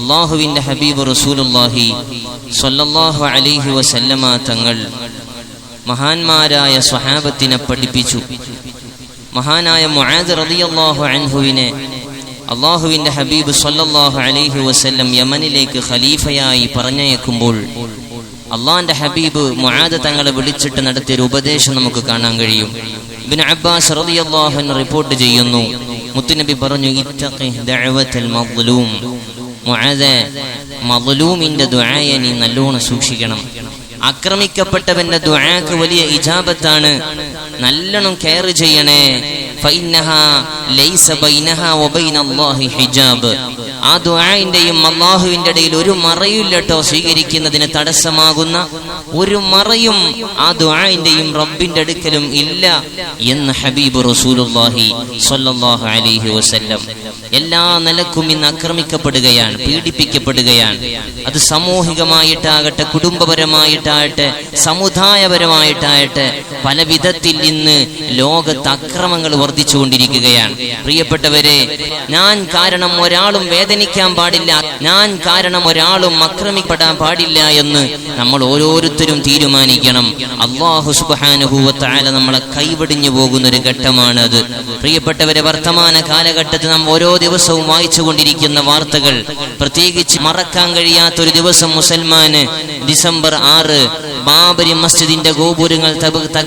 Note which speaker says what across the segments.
Speaker 1: അള്ളാഹുവിന്റെ ഹബീബ് റസൂലുല്ലാഹി സ്വല്ലല്ലാഹു അലൈഹി വസല്ലമ തങ്ങൾ മഹാന്മാരായ സ്വഹാബത്തിനെ പഠിപ്പിച്ചു. മഹാനായ മുആദ് റളിയല്ലാഹു അൻഹുവിനെ അള്ളാഹുവിന്റെ ഹബീബ് സ്വല്ലല്ലാഹു അലൈഹി വസല്ലം യമനിലേക്ക് ഖലീഫയായി പറഞ്ഞയക്കുമ്പോൾ അള്ളാന്റെ ഹബീബ് മുആദ് തങ്ങളെ വിളിച്ചിട്ട് നടത്തിയൊരു ഉപദേശം നമുക്ക് കാണാൻ കഴിയും. ഇബ്നു അബ്ബാസ് റളിയല്ലാഹു അൻഹു റിപ്പോർട്ട് ചെയ്യുന്നു മുത്തുനബി പറഞ്ഞു ഇത്തഖി ദഅവത്തൽ മദ്ലൂം. മുആദ് മദ്ലൂമിന്റെ ദുആയെ നീ നല്ലോണം സൂക്ഷിക്കണം. ആക്രമിക്കപ്പെട്ടവന്റെ ദുആക്ക് വലിയ ഇജാബത്താണ്. നല്ലോണം കെയർ ചെയ്യണേ. ഫൈനഹ ലൈസ ബൈനഹാ വബൈന അല്ലാഹി ഹിജാബ്. ആ ദുആഇന്റെയും അള്ളാഹുവിന്റെ ഇടയിൽ ഒരു മറയില്ലട്ടോ സ്വീകരിക്കുന്നതിന് തടസ്സമാകുന്ന ഒരു മറയും ആ ദുആഇന്റെയും റബ്ബിന്റെ അടുക്കലും ഇല്ല എന്ന് ഹബീബ് റസൂലുള്ളാഹി സ്വല്ലല്ലാഹു അലൈഹി വസല്ലം എല്ലാ നിലക്കും ഇന്ന് ആക്രമിക്കപ്പെടുകയാണ് പീഡിപ്പിക്കപ്പെടുകയാണ്. അത് സാമൂഹികമായിട്ടാകട്ടെ കുടുംബപരമായിട്ടാകട്ടെ സമുദായപരമായിട്ടാകട്ടെ പല വിധത്തിൽ ഇന്ന് ലോകത്ത് അക്രമങ്ങൾ വർദ്ധിച്ചുകൊണ്ടിരിക്കുകയാണ്. പ്രിയപ്പെട്ടവരെ ഞാൻ കാരണം ഒരാളും വേദനിക്കാൻ പാടില്ല ഞാൻ കാരണം ഒരാളും ആക്രമിക്കപ്പെടാൻ പാടില്ല എന്ന് നമ്മൾ ഓരോരുത്തരും തീരുമാനിക്കണം. അള്ളാഹു സുബാനുഭൂവത്തായ നമ്മളെ കൈവടിഞ്ഞു പോകുന്ന ഒരു ഘട്ടമാണ് അത് പ്രിയപ്പെട്ടവരെ വർത്തമാന കാലഘട്ടത്തിൽ നാം ഓരോ ദിവസവും വായിച്ചു കൊണ്ടിരിക്കുന്ന വാർത്തകൾ പ്രത്യേകിച്ച് മറക്കാൻ കഴിയാത്ത ഒരു ദിവസം മുസൽമാന് ഡിസംബർ ആറ് ബാബരി മസ്ജിദിന്റെ ഗോപുരങ്ങൾ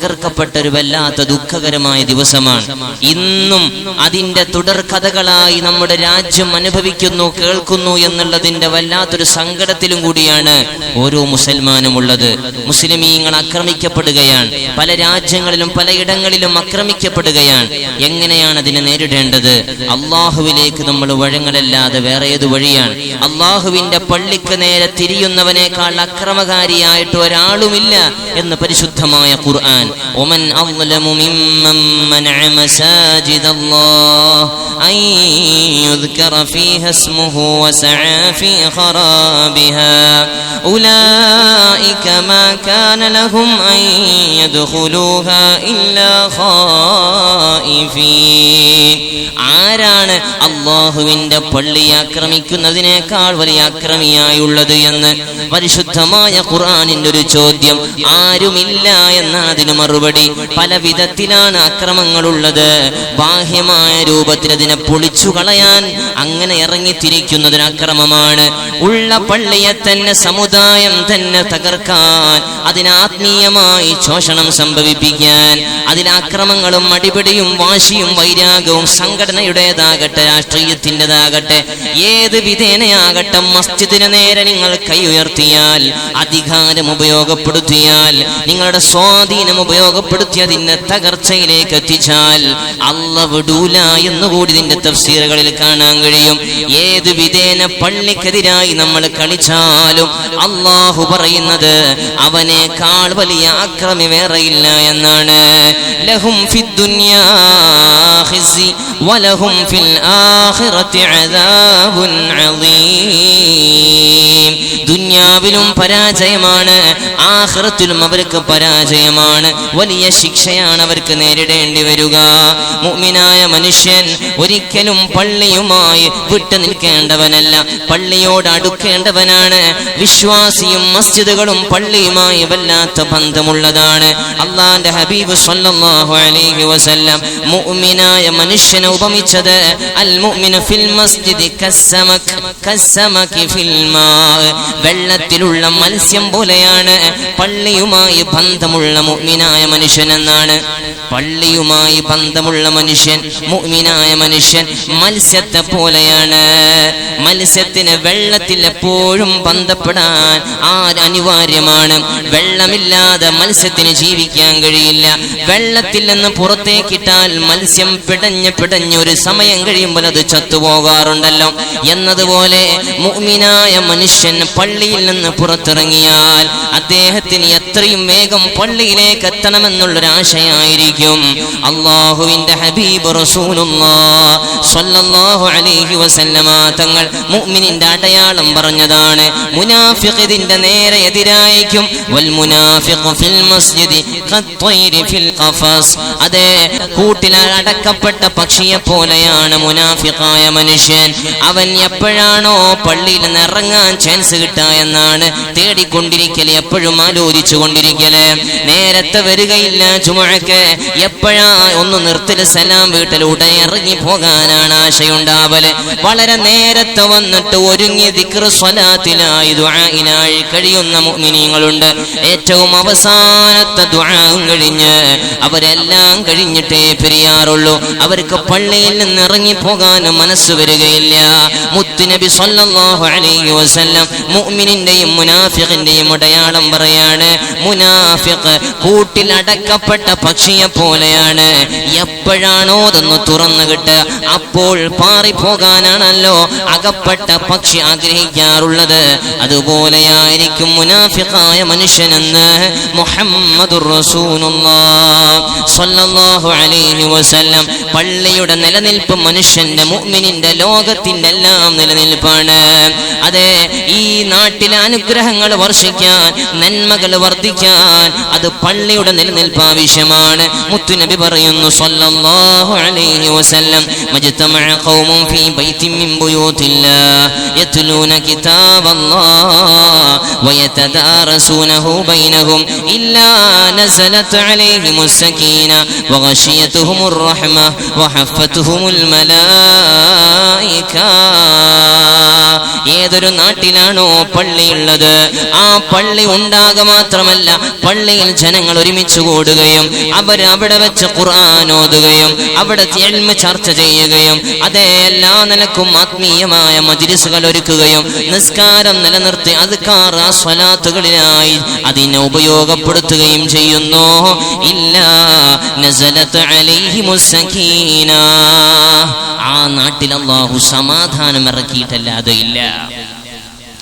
Speaker 1: തകർക്കപ്പെട്ട ഒരു വല്ലാത്ത ദുഃഖകരമായ ദിവസമാണ്. ഇന്നും അതിന്റെ തുടർ കഥകളായി നമ്മുടെ രാജ്യം അനുഭവിക്കുന്നു കേൾക്കുന്നു എന്നുള്ളതിന്റെ വല്ലാത്തൊരു സങ്കടത്തിലും കൂടിയാണ് ഓരോ മുസൽമാനും ഉള്ളത് മുസ്ലിമീങ്ങൾ ആക്രമിക്കപ്പെടുകയാണ്. പല രാജ്യങ്ങളിലും പലയിടങ്ങളിലും ആക്രമിക്കപ്പെടുകയാണ്. എങ്ങനെയാണ് അതിനെ നേരിടേണ്ടത്? അള്ളാഹുവിലേക്ക് നമ്മൾ വഴങ്ങലല്ലാതെ വേറെ ഏത് വഴിയാണ്? അള്ളാഹുവിന്റെ പള്ളിക്ക് നേരെ തിരിയുന്നവനേക്കാൾ അക്രമകാരിയായിട്ട് ഒരാളുമില്ല എന്ന് പരിശുദ്ധമായ ഖുർആൻ ومن أظلم ممن منع مساجد الله أن يذكر فيها اسمه وسعى في خرابها أولئك ما كان لهم أن يدخلوها إلا خائفين ആരാണ് അള്ളാഹുവിന്റെ പള്ളി ആക്രമിക്കുന്നതിനേക്കാൾ വലിയ അക്രമിയായുള്ളത് എന്ന് പരിശുദ്ധമായ ഖുർആാനിന്റെ ഒരു ചോദ്യം ആരുമില്ല എന്നാണ് അതിന് മറുപടി. പല വിധത്തിലാണ് അക്രമങ്ങളുള്ളത്. ബാഹ്യമായ രൂപത്തിൽ അതിനെ പൊളിച്ചു കളയാൻ അങ്ങനെ ഇറങ്ങിത്തിരിക്കുന്നതൊരു അക്രമമാണ്. ഉള്ള പള്ളിയെ തന്നെ സമുദായം തന്നെ തകർക്കാൻ അതിനാത്മീയമായി ശോഷണം സംഭവിപ്പിക്കാൻ അതിലാക്രമങ്ങളും അടിപിടിയും വാശിയും വൈരാഗവും സംഘടനയുടേതാകട്ടെ രാഷ്ട്രീയത്തിന്റെതാകട്ടെ ഏത് വിധേനയാകട്ടെ മസ്ജിദിന് നേരെ നിങ്ങൾ കൈ ഉയർത്തിയാൽ അധികാരം ഉപയോഗപ്പെടുത്തിയാൽ നിങ്ങളുടെ സ്വാധീനം ഉപയോഗപ്പെടുത്തി അതിനെ തകർച്ചയിലേക്ക് എത്തിച്ചാൽ അല്ല വിടൂല എന്നുകൂടി ഇതിന്റെ തഫ്സീറുകളിൽ കാണാൻ കഴിയും. ഏത് വിധേന പള്ളിക്കെതിരായി നമ്മൾ കളിച്ചാലും അള്ളാഹു പറയുന്നത് അവനേക്കാൾ വലിയ ആക്രമി വേറെയില്ല എന്നാണ്. ലഹും വലഹും ഫിൽ ആഖിറത്തി അദാബുൻ അദീം. ദുന്യാവിലും പരാജയമാണ് ആഖിറത്തിലും അവർക്ക് പരാജയമാണ്. വലിയ ശിക്ഷയാണ് അവർക്ക് നേരിടേണ്ടി വരിക. മുഅ്മിനായ മനുഷ്യൻ ഒരിക്കലും പള്ളിയുമായി വിട്ടു നിൽക്കേണ്ടവനല്ല. പള്ളിയോട് അടുക്കേണ്ടവനാണ്. വിശ്വാസിയും മസ്ജിദുകളും പള്ളിയുമായി വല്ലാത്ത ബന്ധമുള്ളതാണ്. അള്ളാന്റെ ഹബീബ് സ്വല്ലല്ലാഹു അലൈഹി വസല്ലം മുഅ്മിനായ മനുഷ്യനെ ഉപമിച്ചത് അൽ മുഅ്മിനു ഫിൽ മസ്ജിദി കസ്സമക് കസ്സമക് ഫിൽ മാ. വെള്ളത്തിലുള്ള മത്സ്യം പോലെയാണ് പള്ളിയുമായി ബന്ധമുള്ള മുഅ്മിനായ മനുഷ്യൻ എന്നാണ് പള്ളിയുമായി ബന്ധമുള്ള മനുഷ്യൻ മുഅ്മിനായ മനുഷ്യൻ മത്സ്യത്തെ പോലെയാണ്. മത്സ്യത്തിന് വെള്ളത്തിൽ എപ്പോഴും ബന്ധപ്പെടാൻ ആരനിവാര്യമാണ് വെള്ളമില്ലാതെ മത്സ്യത്തിന് ജീവിക്കാൻ കഴിയില്ല. വെള്ളത്തിൽ നിന്ന് പുറത്തേക്കിട്ടാൽ മത്സ്യം പിടഞ്ഞ് പിടഞ്ഞ് ഒരു സമയം കഴിയുമ്പോൾ അത് ചത്തുപോകാറുണ്ടല്ലോ എന്നതുപോലെ മുഅ്മിനായ മനുഷ്യൻ പള്ളിയിൽ നിന്ന് പുറത്തിറങ്ങിയാൽ അദ്ദേഹത്തിന് എത്രയും വേഗം പള്ളിയിലേക്ക് എത്തണമെന്നുള്ളൊരു ആശയായിരിക്കും അള്ളാഹുവിന്റെ ഹബീബ് റസൂലുല്ലാഹു അലൈഹി വസല്ലമ തങ്ങൾ മുഅ്മിനിന്റെ അടയാളം പറഞ്ഞതാണ്. മുനാഫിഖിന്റെ നേരെ എതിരായിരിക്കും. വൽ മുനാഫിഖു ഫിൽ മസ്ജിദി ഫിൽ ഖഫസ്. അതെ കൂട്ടിൽ അടക്കപ്പെട്ട പക്ഷിയെ പോലെയാണ് മുനാഫിഖായ മനുഷ്യൻ. അവൻ എപ്പോഴാണോ പള്ളിയിൽ നിന്ന് ഇറങ്ങാൻ ചാൻസ് കിട്ടുക എന്നാണ് തേടിക്കൊണ്ടിരിക്കൽ എപ്പോഴും ആലോചിച്ചു കൊണ്ടിരിക്കൽ നേരത്തെ വരികയില്ല ചുമക്ക് എപ്പോഴാ ഒന്ന് നിർത്തിൽ സലാം വീട്ടിൽ ഉടനെ ഇറങ്ങി പോകാനാണ് ആശയുണ്ടാവൽ. വളരെ നേരത്തെ വന്നിട്ട് ഒരുങ്ങി ദിക്ർ സ്വലാത്തിലായി ദുആയിനായി കഴിയുന്ന മുഅ്മിനീങ്ങളുണ്ട്. ഏറ്റവും അവസാനത്തെ ദുആവും കഴിഞ്ഞ് അവരെല്ലാം കഴിഞ്ഞിട്ടേ പിരിയാറുള്ളൂ. അവർക്ക് പള്ളിയിൽ നിന്ന് ഇറങ്ങി പോകാനും മനസ്സ് വരികയില്ല. മുത്തുനബി സല്ലല്ലാഹു അലൈഹി വസല്ലം മുഅ്മിനിന്റെയും മുനാഫിഖിന്റെയും അടയാളം പറയാണ് മുനാഫിഖ് കൂട്ടിൽ അടക്കപ്പെട്ട പക്ഷിയെ പോലെയാണ്. എപ്പോഴാണോ അതൊന്ന് തുറന്നു കിട്ടുക അപ്പോൾ പാറിപ്പോകാനാണല്ലോ അകപ്പെട്ട പക്ഷി ആഗ്രഹിക്കാറുള്ളത്. അതുപോലെയായിരിക്കും മുനാഫിക്കായ മനുഷ്യനെന്ന് മുഹമ്മദ് അലൈഹി വസല്ലം പള്ളിയുടെ നിലനിൽപ്പ് മനുഷ്യന്റെ മുഅ്മിനിന്റെ ലോകത്തിന്റെ എല്ലാം നിലനിൽപ്പാണ്. അതെ ഈ നാട്ടിലെ അനുഗ്രഹങ്ങൾ വർഷിക്കാൻ നന്മകൾ വർദ്ധിക്കാൻ അത് പള്ളിയുടെ നിലനിൽപ്പ് ആവശ്യമാണ് മുത്തുനബി പറയുന്നു സല്ലല്ലാഹു അലൈഹി വസല്ലം മജ്തമഅ ഖൗമുൻ ഫീ ബൈത്തിൻ മിൻ ബുയൂത്തില്ലാഹ് യത്ലൂന കിതാബല്ലാഹ് വയതദാറസൂനഹു ബൈനഹും ഇല്ലാ നസലത് മലായിക. ഏതൊരു നാട്ടിലാണോ പള്ളിയുള്ളത് ആ പള്ളി ഉണ്ടാകുക മാത്രമല്ല പള്ളിയിൽ ജനങ്ങൾ ഒരുമിച്ച് കൂടുകയും അവർ അവിടെ വെച്ച് ഖുർആൻ ഓതുകയും അവിടെ എൽമ ചർച്ച ചെയ്യുകയും അതേ എല്ലാ നിലക്കും ആത്മീയമായ മജ്ലിസുകൾ ഒരുക്കുകയും നിസ്കാരം നിലനിർത്തി അസ്കാർ ആ സ്വലാത്തുകളിലായി അതിനെ ഉപയോഗപ്പെടുത്തുകയും ചെയ്യുന്നു. ഇല്ല നസലത്ത് അലൈഹിമുസ് സകീന ആ നാട്ടിൽ അള്ളാഹു സമാധാനം ഇറക്കിയിട്ടല്ലാതെ ഇല്ല.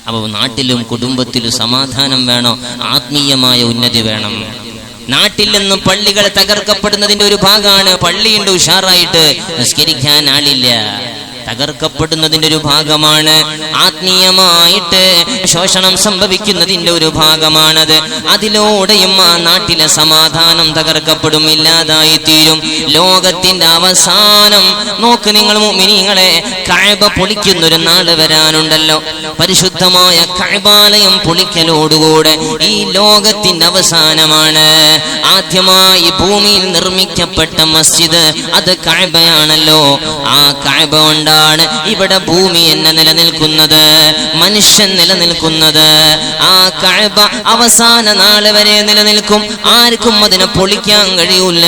Speaker 1: അപ്പോൾ നാട്ടിലും കുടുംബത്തിലും സമാധാനം വേണം ആത്മീയമായ ഉന്നതി വേണം. നാട്ടിൽ നിന്നും പള്ളികൾ തകർക്കപ്പെടുന്നതിന്റെ ഒരു ഭാഗമാണ് പള്ളിയുണ്ട് ഉഷാറായിട്ട് നിസ്കരിക്കാൻ ആളില്ല. തകർക്കപ്പെടുന്നതിന്റെ ഒരു ഭാഗമാണ്. ആത്മീയമായിട്ട് ശോഷണം സംഭവിക്കുന്നതിന്റെ ഒരു ഭാഗമാണത്. അതിലൂടെയും ആ നാട്ടിലെ സമാധാനം തകർക്കപ്പെടും ഇല്ലാതായി തീരും ലോകത്തിന്റെ അവസാനം നോക്ക് നിങ്ങൾ മിനിങ്ങളെ കഴബ പൊളിക്കുന്നൊരു നാൾ വരാനുണ്ടല്ലോ. പരിശുദ്ധമായ കഴബാലയം പൊളിക്കലോടുകൂടെ ഈ ലോകത്തിന്റെ അവസാനമാണ്. ആദ്യമായി ഭൂമിയിൽ നിർമ്മിക്കപ്പെട്ട മസ്ജിദ് അത് കഴബയാണല്ലോ ആ കഴബ കൊണ്ടാണ് ഇവിടെ ഭൂമി എന്നെ നിലനിൽക്കുന്നത് മനുഷ്യൻ നിലനിൽക്കുന്നത്. ആ കഴബ അവസാന നാൾ വരെ നിലനിൽക്കും. ആർക്കും അതിനെ പൊളിക്കാൻ കഴിയൂല.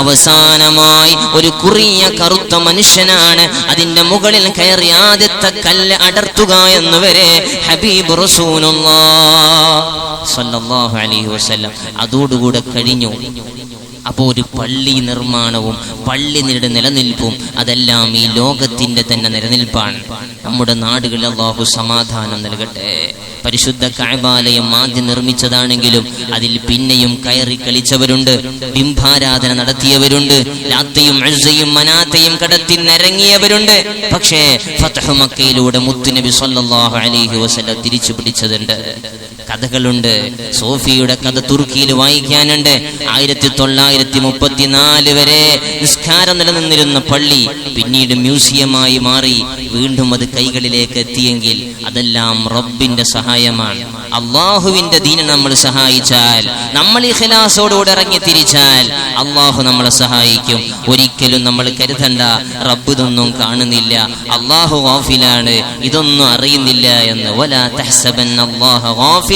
Speaker 1: അവസാനമായി ഒരു കുറിയ കറുത്ത മനുഷ്യനാണ്. അതിന്റെ മുകളിൽ കയറി ആദ്യത്തെ കല്ല് അടർത്തുക എന്ന് വരെ ഹബീബ് റസൂനുള്ള അതോടുകൂടെ കഴിഞ്ഞു. അപ്പോൾ ഒരു പള്ളി നിർമ്മാണവും പള്ളി നിരുടെ നിലനിൽപ്പും അതെല്ലാം ഈ ലോകത്തിന്റെ തന്നെ നിലനിൽപ്പാണ്. നമ്മുടെ നാടുകളിൽ അള്ളാഹു സമാധാനം നൽകട്ടെ. പരിശുദ്ധ കായബാലയം ആദ്യം നിർമ്മിച്ചതാണെങ്കിലും അതിൽ പിന്നെയും കയറി കളിച്ചവരുണ്ട് ബിംബാരാധന നടത്തിയവരുണ്ട് രാത്രിയും അഴ്സയും മനാത്തയും കടത്തി നിരങ്ങിയവരുണ്ട്. പക്ഷേ ഫതഹ് മക്കയിലൂടെ മുത്തുനബി സല്ലാഹു അലൈഹി വസല്ലം തിരിച്ചു പിടിച്ചതുണ്ട്. കഥകളുണ്ട്. സോഫിയുടെ കഥ തുർക്കിയിൽ വായിക്കാനുണ്ട്. ആയിരത്തി തൊള്ളായിരത്തി മുപ്പത്തിനാല് വരെ നിസ്കാരം നിലനിന്നിരുന്ന പള്ളി പിന്നീട് മ്യൂസിയമായി മാറി വീണ്ടും അത് കൈകളിലേക്ക് എത്തിയെങ്കിൽ അതെല്ലാം റബ്ബിന്റെ സഹായമാണ്. അള്ളാഹുവിന്റെ ദീനെ നമ്മൾ സഹായിച്ചാൽ നമ്മൾ ഈ ഖിലാസോടുകൂടെ ഇറങ്ങി തിരിച്ചാൽ അള്ളാഹു നമ്മളെ സഹായിക്കും. ഒരിക്കലും നമ്മൾ കരുതണ്ട റബ്ബ് ഇതൊന്നും കാണുന്നില്ല അള്ളാഹു ഗാഫിലാണ് ഇതൊന്നും അറിയുന്നില്ല എന്ന്. വലാ തഹ്സബൻ അല്ലാഹ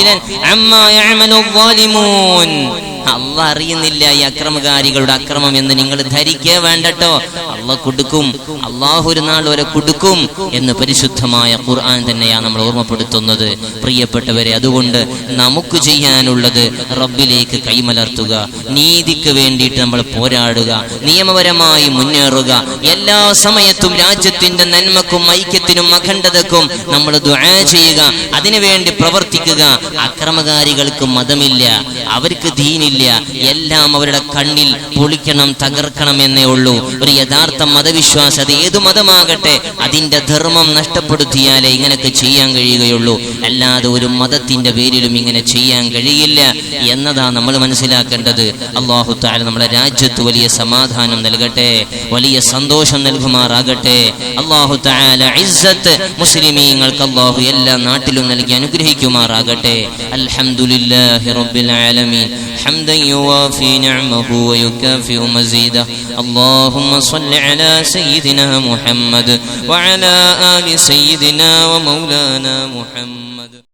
Speaker 1: غافلا عما يعمل الظالمون. അല്ല അറിയുന്നില്ല ഈ അക്രമകാരികളുടെ അക്രമം എന്ന് നിങ്ങൾ ധരിക്കേ വേണ്ടട്ടോ. അല്ല കൊടുക്കും. അള്ളാഹു ഒരു നാൾ വരെ കൊടുക്കും എന്ന് പരിശുദ്ധമായ ഖുർആൻ തന്നെയാണ് നമ്മൾ ഓർമ്മപ്പെടുത്തുന്നത്. പ്രിയപ്പെട്ടവരെ അതുകൊണ്ട് നമുക്ക് ചെയ്യാനുള്ളത് റബ്ബിലേക്ക് കൈമലർത്തുക. നീതിക്ക് വേണ്ടിയിട്ട് നമ്മൾ പോരാടുക. നിയമപരമായി മുന്നേറുക. എല്ലാ സമയത്തും രാജ്യത്തിന്റെ നന്മക്കും ഐക്യത്തിനും അഖണ്ഡതക്കും നമ്മൾ ദുആ ചെയ്യുക. അതിനുവേണ്ടി പ്രവർത്തിക്കുക. അക്രമകാരികൾക്ക് മതമില്ല. അവർക്ക് ദീനില്ല. എല്ലാം അവരുടെ കണ്ണിൽ പൊളിക്കണം തകർക്കണം എന്നേ ഉള്ളൂ. ഒരു യഥാർത്ഥ മതവിശ്വാസം അത് ഏതു മതമാകട്ടെ അതിന്റെ ധർമ്മം നഷ്ടപ്പെടുത്തിയാലേ ഇങ്ങനെയൊക്കെ ചെയ്യാൻ കഴിയുകയുള്ളൂ. അല്ലാതെ ഒരു മതത്തിന്റെ പേരിലും ഇങ്ങനെ ചെയ്യാൻ കഴിയില്ല എന്നതാ നമ്മൾ മനസ്സിലാക്കേണ്ടത്. അള്ളാഹു താല നമ്മുടെ രാജ്യത്ത് വലിയ സമാധാനം നൽകട്ടെ വലിയ സന്തോഷം നൽകുമാറാകട്ടെ. അള്ളാഹു താല ഇസ്സത്ത് മുസ്ലിമീങ്ങൾക്ക് അള്ളാഹു എല്ലാ നാട്ടിലും നൽകി അനുഗ്രഹിക്കുമാറാകട്ടെ. അൽഹംദുലില്ലാഹി റബ്ബിൽ ആലമീൻ. حمدا يوافي نعمه ويكافئ مزيده. اللهم صل على سيدنا محمد وعلى آل سيدنا ومولانا محمد.